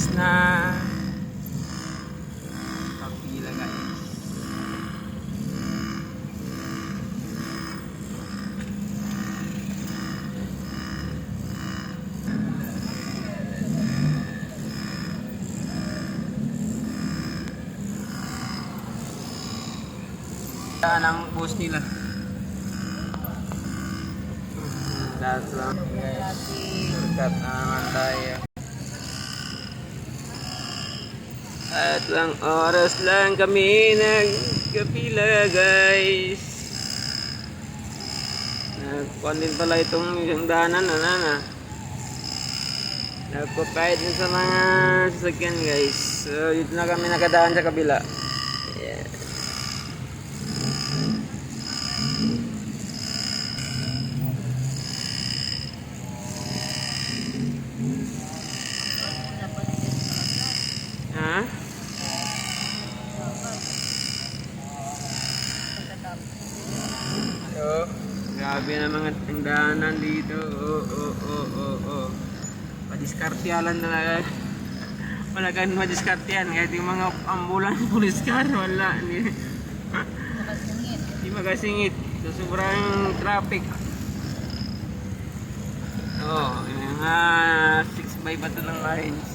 malinis na kapila guys. Saan ang bus nila? Lahat lang. Guys, shortcut na naman tayo. At lang oras lang kami nagkapila guys. Nagkuhan din pala itong isang daanan na na. Nagpapahid din sa mga sasakyan guys. So dito na kami nakadaan sa kabila. Yeah. Oh, grabe na mga tindahanan dito. Oh, oh, oh, oh, oh. Padiskartialan talaga. Wala kang madiskartian. Kahit yung mga ambulan pulis car, wala. Hindi, Nakasingit. hindi magasingit. So, sobrang traffic. Oh, yung mga 6 by bato ng lines.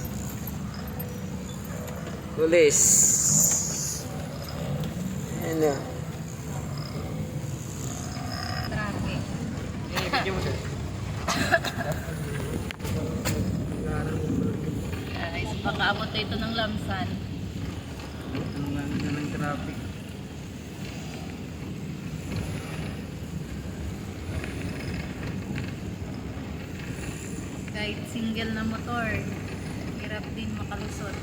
Pulis. Ayan Guys, baka abot na ito ng lamsan. Ang ganda ng traffic. Kahit single na motor, hirap din makalusot.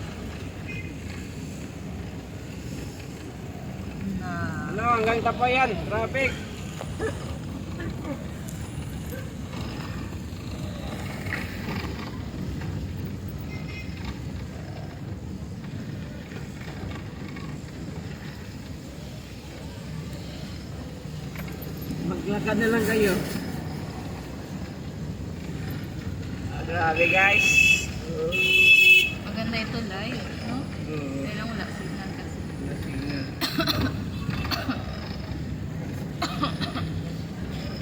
Na. Ano, hanggang tapayan, traffic. Maglakad na lang kayo. Ah, grabe guys. Maganda ito live, no? Oh. Kailang wala signal kasi.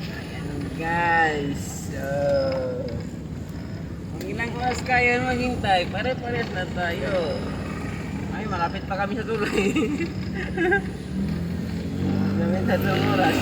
Ayan guys. So, kung ilang oras kayo maghintay, pare-pares na tayo. Ay, malapit pa kami sa tuloy. Malapit sa tatlong oras.